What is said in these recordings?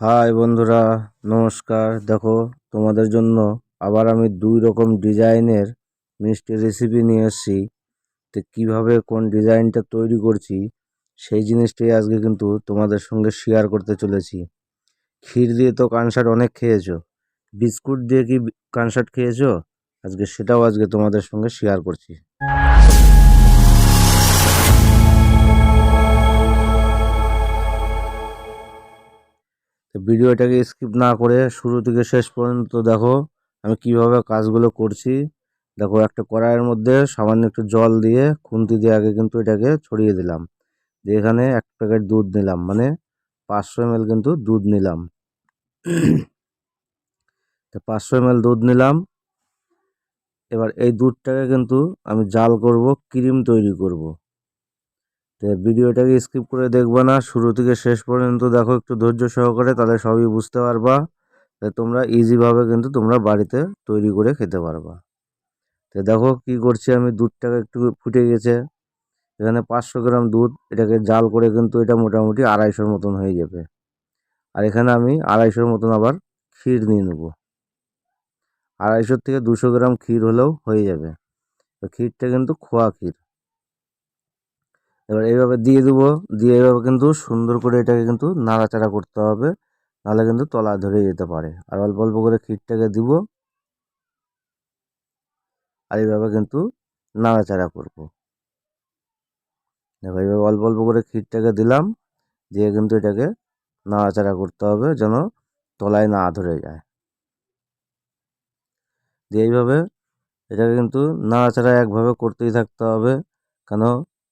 High বন্ধুরা, নমস্কার। দেখো, তোমাদের জন্য আবার আমি দুই রকম ডিজাইনের মিষ্টি রেসিপি নিয়ে এসেছি। তো কীভাবে কোন ডিজাইনটা তৈরি করছি, সেই জিনিসটাই আজকে কিন্তু তোমাদের সঙ্গে শেয়ার করতে চলেছি। ক্ষীর দিয়ে তো কানসাট অনেক খেয়েছো। বিস্কুট দিয়ে কি কানসাট খেয়েছো? আজকে সেটাও আজকে তোমাদের সঙ্গে শেয়ার করছি। ভিডিওটাকে স্কিপ না করে শুরু থেকে শেষ পর্যন্ত দেখো, আমি কীভাবে কাজগুলো করছি। দেখো, একটা কড়াইয়ের মধ্যে সামান্য একটু জল দিয়ে খুন্তি দিয়ে আগে কিন্তু এটাকে ছড়িয়ে দিলাম। দিয়ে এখানে এক প্যাকেট দুধ নিলাম মানে পাঁচশো এমএল কিন্তু দুধ নিলাম। তো পাঁচশো এমএল দুধ নিলাম। এবার এই দুধটাকে কিন্তু আমি জাল করব, ক্রিম তৈরি করব। তো ভিডিওটাকে স্কিপ করে দেখবা না, শুরু থেকে শেষ পর্যন্ত দেখো, একটু ধৈর্য সহকারে তাহলে সবই বুঝতে পারবা। তোমরা ইজিভাবে কিন্তু তোমরা বাড়িতে তৈরি করে খেতে পারবা। তো দেখো কি করছি আমি, দুধটাকে একটু ফুটে গেছে। এখানে পাঁচশো গ্রাম দুধ, এটাকে জাল করে কিন্তু এটা মোটামুটি আড়াইশোর মতন হয়ে যাবে। আর এখানে আমি আড়াইশোর মতন আবার ক্ষীর নিয়ে নেব। আড়াইশোর থেকে দুশো গ্রাম ক্ষীর হলেও হয়ে যাবে। ক্ষীরটা কিন্তু খোয়া ক্ষীর। এবার এইভাবে দিয়ে দেবো। দিয়ে এইভাবে কিন্তু সুন্দর করে এটাকে কিন্তু নাড়াচাড়া করতে হবে। নাহলে কিন্তু তলা ধরে যেতে পারে। আর অল্প অল্প করে ক্ষীরটাকে দিব। আর এইভাবে কিন্তু নাড়াচাড়া করব। দেখো, এইভাবে অল্প অল্প করে ক্ষীরটাকে দিলাম। দিয়ে কিন্তু এটাকে নাড়াচাড়া করতে হবে যেন তলায় না ধরে যায়। দিয়ে এইভাবে এটাকে কিন্তু নাড়াচাড়া একভাবে করতেই থাকতে হবে। কেন?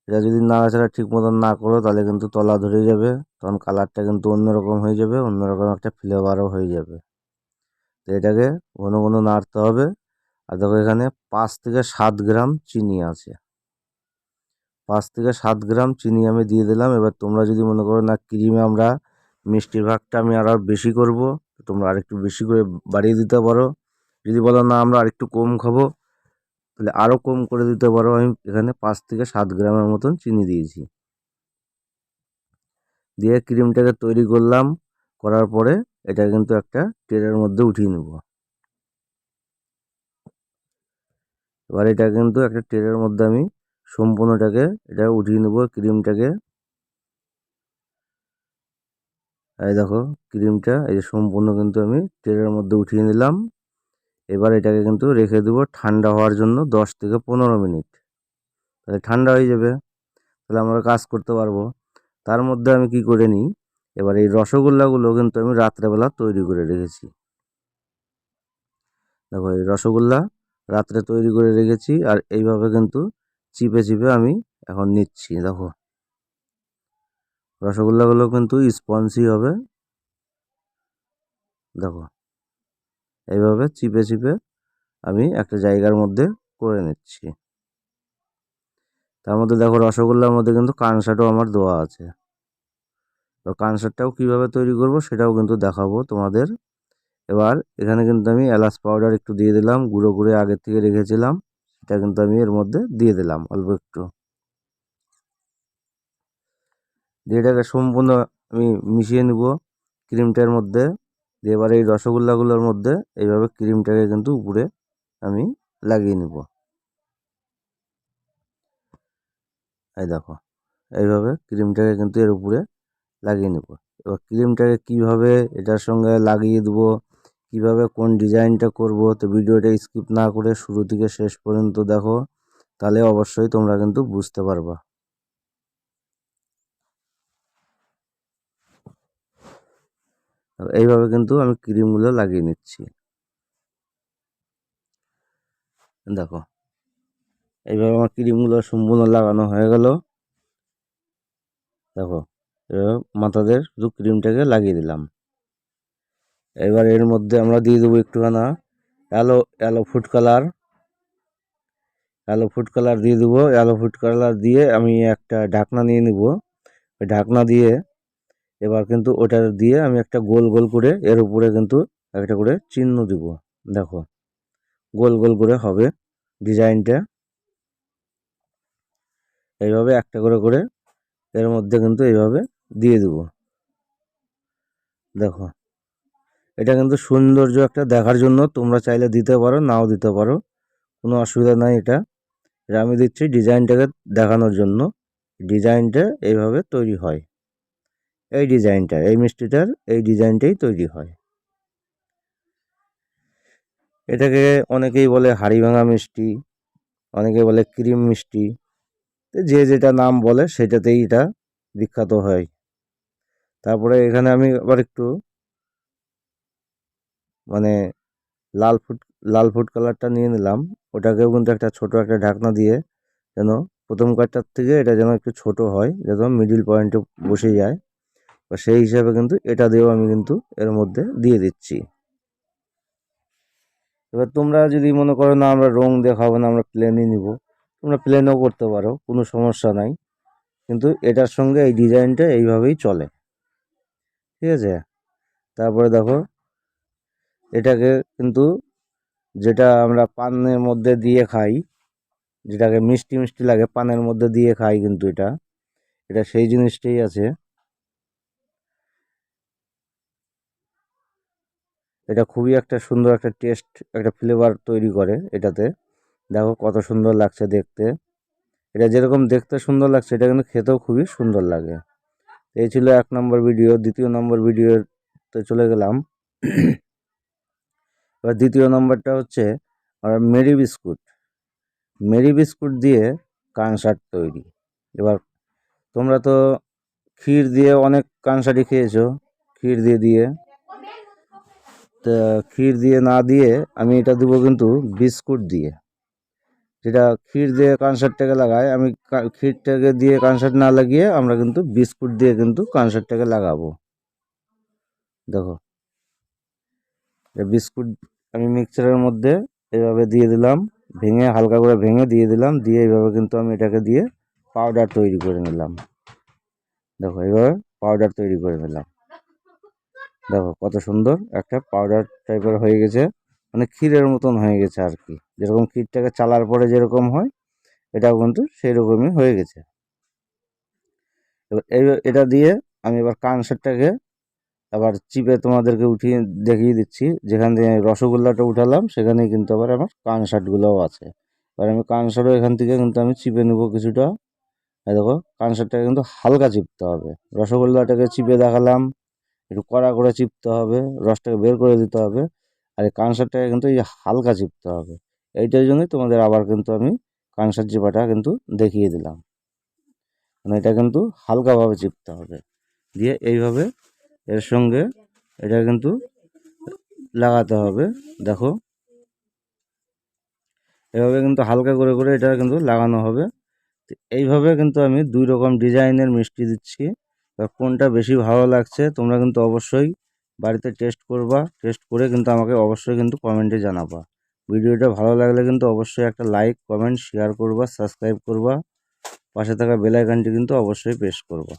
এটা যদি নাড়াচাড়া ঠিক মতন না করো, তাহলে কিন্তু তলা ধরে যাবে। তখন কালারটা কিন্তু অন্যরকম হয়ে যাবে, অন্যরকম একটা ফ্লেভারও হয়ে যাবে। তো এটাকে ঘন ঘন নাড়তে হবে। আর দেখো এখানে পাঁচ থেকে সাত গ্রাম চিনি আছে। পাঁচ থেকে সাত গ্রাম চিনি আমি দিয়ে দিলাম। এবার তোমরা যদি মনে করো, না, ক্রিমে আমরা মিষ্টির ভাগটা আমি আরও বেশি করব তোমরা আরেকটু বেশি করে বাড়িয়ে দিতে পারো। যদি বলো, না, আমরা আরেকটু কম খাব তাহলে আরও কম করে দিতে পারো আমি এখানে পাঁচ থেকে সাত গ্রামের মতন চিনি দিয়েছি। দিয়ে ক্রিমটাকে তৈরি করলাম, করার পরে এটা কিন্তু একটা ট্রেনের মধ্যে উঠিয়ে নেব। এবার এটা কিন্তু একটা ট্রেনের মধ্যে আমি সম্পূর্ণটাকে এটা উঠিয়ে নেব ক্রিমটাকে। এই দেখো, ক্রিমটা এই যে সম্পূর্ণ কিন্তু আমি ট্রেনের মধ্যে উঠিয়ে নিলাম। এবার এটাকে কিন্তু রেখে দেবো ঠান্ডা হওয়ার জন্য দশ থেকে পনেরো মিনিট। তাহলে ঠান্ডা হয়ে যাবে। তাহলে আমরা কাজ করতে পারব। তার মধ্যে আমি কি করে নিই? এবার এই রসগোল্লাগুলো কিন্তু আমি রাত্রেবেলা তৈরি করে রেখেছি। দেখো, এই রসগোল্লা রাত্রে তৈরি করে রেখেছি আর এইভাবে কিন্তু চিপে চিপে আমি এখন নিচ্ছি। দেখো, রসগোল্লাগুলো কিন্তু স্পঞ্জি হবে। দেখো এইভাবে চিপে চিপে আমি একটা জায়গার মধ্যে করে নিচ্ছি। তার মধ্যে দেখো রসগোল্লার মধ্যে কিন্তু কানসাটও আমার দেওয়া আছে। তো কানসারটাও কীভাবে তৈরি করব সেটাও কিন্তু দেখাবো তোমাদের। এবার এখানে কিন্তু আমি এলাচ পাউডার একটু দিয়ে দিলাম, গুঁড়ো করে আগের থেকে রেখেছিলাম, সেটা কিন্তু আমি এর মধ্যে দিয়ে দিলাম অল্প একটু। দিয়ে এটাকে সম্পূর্ণ আমি মিশিয়ে নিব ক্রিমটার মধ্যে। দিয়ে এবার এই রসগোল্লাগুলোর মধ্যে এইভাবে ক্রিমটাকে কিন্তু উপরে আমি লাগিয়ে নিব। এই দেখো, এইভাবে ক্রিমটাকে কিন্তু এর উপরে লাগিয়ে নেব। এবার ক্রিমটাকে কীভাবে এটার সঙ্গে লাগিয়ে দেবো, কীভাবে কোন ডিজাইনটা করব, তো ভিডিওটা স্কিপ না করে শুরু থেকে শেষ পর্যন্ত দেখো, তাহলে অবশ্যই তোমরা কিন্তু বুঝতে পারবা। এইভাবে কিন্তু আমি ক্রিমগুলো লাগিয়ে নিচ্ছি। দেখো, এইভাবে আমার ক্রিমগুলো সম্পূর্ণ লাগানো হয়ে গেল। দেখো, এবার মাথাদের শুধু ক্রিমটাকে লাগিয়ে দিলাম। এবার এর মধ্যে আমরা দিয়ে দেবো একটুখানা yellow yellow food colour yellow food colour দিয়ে দেবো। অ্যালো ফুড কালার দিয়ে আমি একটা ঢাকনা নিয়ে নিব। ওই ঢাকনা দিয়ে এবার কিন্তু ওটা দিয়ে আমি একটা গোল গোল করে এর উপরে কিন্তু একটা করে চিহ্ন দিব। দেখো, গোল গোল করে হবে ডিজাইনটা। এইভাবে একটা করে করে এর মধ্যে কিন্তু এইভাবে দিয়ে দেবো। দেখো, এটা কিন্তু সৌন্দর্য একটা দেখার জন্য তোমরা চাইলে দিতে পারো, নাও দিতে পারো। কোনো অসুবিধা নাই এটা। এটা আমি দিচ্ছি ডিজাইনটাকে দেখানোর জন্য। ডিজাইনটা এইভাবে তৈরি হয়। এই ডিজাইনটা, এই মিষ্টিটার এই ডিজাইনটাই তৈরি হয়। এটাকে অনেকেই বলে হাড়ি ভাঙা মিষ্টি, অনেকে বলে ক্রিম মিষ্টি। যে যেটা নাম বলে সেটাতেই এটা বিখ্যাত হয়। তারপরে এখানে আমি আবার একটু মানে লাল ফুট, লাল ফুড কালারটা নিয়ে নিলাম। ওটাকেও কিন্তু একটা ছোট একটা ঢাকনা দিয়ে যেন প্রথম কাঠটার থেকে এটা যেন একটু ছোট হয়, যেন মিডিল পয়েন্টে বসে যায়। বা সেই হিসাবে কিন্তু এটা দিয়েও আমি কিন্তু এর মধ্যে দিয়ে দিচ্ছি। এবার তোমরা যদি মনে করো না আমরা রং দেখাবো না, আমরা প্লেনই নিব, তোমরা প্লেনও করতে পারো, কোনো সমস্যা নাই। কিন্তু এটার সঙ্গে এই ডিজাইনটা এইভাবেই চলে। ঠিক আছে? তারপরে দেখো, এটাকে কিন্তু যেটা আমরা পানের মধ্যে দিয়ে খাই, যেটাকে মিষ্টি মিষ্টি লাগে, পানের মধ্যে দিয়ে খাই কিন্তু এটা এটা সেই জিনিসটাই আছে। এটা খুবই একটা সুন্দর একটা টেস্ট, একটা ফ্লেভার তৈরি করে এটাতে। দেখো কত সুন্দর লাগছে দেখতে। এটা যেরকম দেখতে সুন্দর লাগছে, এটা কিন্তু খেতেও খুবই সুন্দর লাগে। এই ছিল এক নম্বর ভিডিও দ্বিতীয় নম্বর ভিডিওতে চলে গেলাম। এবার দ্বিতীয় নম্বরটা হচ্ছে মেরি বিস্কুট। মেরি বিস্কুট দিয়ে কানসার্ট তৈরি। এবার তোমরা তো ক্ষীর দিয়ে অনেক কানসারি খেয়েছো, ক্ষীর দিয়ে দিয়ে। ক্ষীর দিয়ে না দিয়ে আমি এটা দেবো কিন্তু বিস্কুট দিয়ে। যেটা ক্ষীর দিয়ে কানসারটাকে লাগাই আমি ক্ষীরটাকে দিয়ে কানসার না লাগিয়ে আমরা কিন্তু বিস্কুট দিয়ে কিন্তু কানসারটাকে লাগাবো। দেখো। বিস্কুট আমি মিক্সচারের মধ্যে এভাবে দিয়ে দিলাম, ভেঙে, হালকা করে ভেঙে দিয়ে দিলাম, দিয়ে এইভাবে কিন্তু আমি এটাকে দিয়ে পাউডার তৈরি করে নিলাম। দেখো এইভাবে পাউডার তৈরি করে নিলাম। দেখো কত সুন্দর একটা পাউডার টাইপের হয়ে গেছে। মানে ক্ষীরের মতন হয়ে গেছে আর কি। যেরকম ক্ষীরটাকে চালার পরে যেরকম হয়, এটাও কিন্তু সেই রকমই হয়ে গেছে। এবার এটা দিয়ে আমি এবার কানসারটাকে আবার চিপে তোমাদেরকে উঠিয়ে দেখিয়ে দিচ্ছি। যেখান থেকে রসগোল্লাটা উঠালাম, সেখানেই কিন্তু আবার আমার কানসারগুলোও আছে। এবার আমি কানসারও এখান থেকে কিন্তু আমি চিপে নেব কিছুটা। দেখো কানসারটাকে কিন্তু হালকা চিপতে হবে। রসগোল্লাটাকে চিপে দেখালাম। একটু কড়া করে চিপতে হবে, রসটাকে বের করে দিতে হবে, আর এই কানসারটাকে কিন্তু এই হালকা চিপতে হবে। এইটার জন্যই তোমাদের আবার কিন্তু আমি কানসার চিপাটা কিন্তু দেখিয়ে দিলাম। মানে এটা কিন্তু হালকাভাবে চিপতে হবে। দিয়ে এইভাবে এর সঙ্গে এটা কিন্তু লাগাতে হবে, দেখো। এভাবে কিন্তু হালকা করে করে এটা কিন্তু লাগানো হবে। এইভাবে কিন্তু আমি দুই রকম ডিজাইনের মিষ্টি দিচ্ছি। কোনটা বেশি ভালো লাগছে, তোমরা কিন্তু অবশ্যই বাড়িতে টেস্ট করবা টেস্ট করে কিন্তু আমাকে অবশ্যই কিন্তু কমেন্টে জানাবা। ভিডিওটা ভালো লাগলে কিন্তু অবশ্যই একটা লাইক কমেন্ট শেয়ার করবা সাবস্ক্রাইব করবা, পাশে থাকা বেল আইকনটি কিন্তু অবশ্যই প্রেস করবা।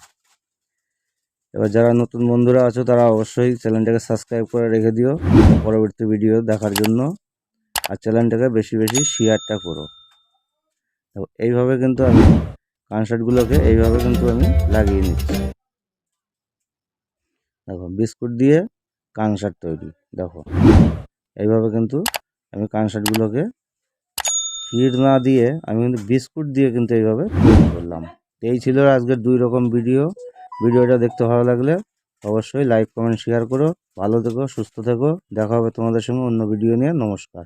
এবার যারা নতুন বন্ধুরা আছো, তারা অবশ্যই চ্যানেলটাকে সাবস্ক্রাইব করে রেখে দিও পরবর্তী ভিডিও দেখার জন্য, আর চ্যানেলটাকে বেশি বেশি শেয়ারটা করো। এইভাবে কিন্তু আমি কনসার্টগুলোকে এইভাবে কিন্তু আমি লাগিয়ে নিচ্ছি। দেখো, বিস্কুট দিয়ে কান শার্ট তৈরি, দেখো। এইভাবে কিন্তু আমি কান শার্টগুলোকে ক্ষীর না দিয়ে আমি কিন্তু বিস্কুট দিয়ে কিন্তু এইভাবে তৈরি করলাম। এই ছিল আজকের দুই রকম ভিডিও ভিডিওটা দেখতে ভালো লাগলে অবশ্যই লাইক কমেন্ট শেয়ার করো। ভালো থেকো, সুস্থ থেকো। দেখা হবে তোমাদের সঙ্গে অন্য ভিডিও নিয়ে। নমস্কার।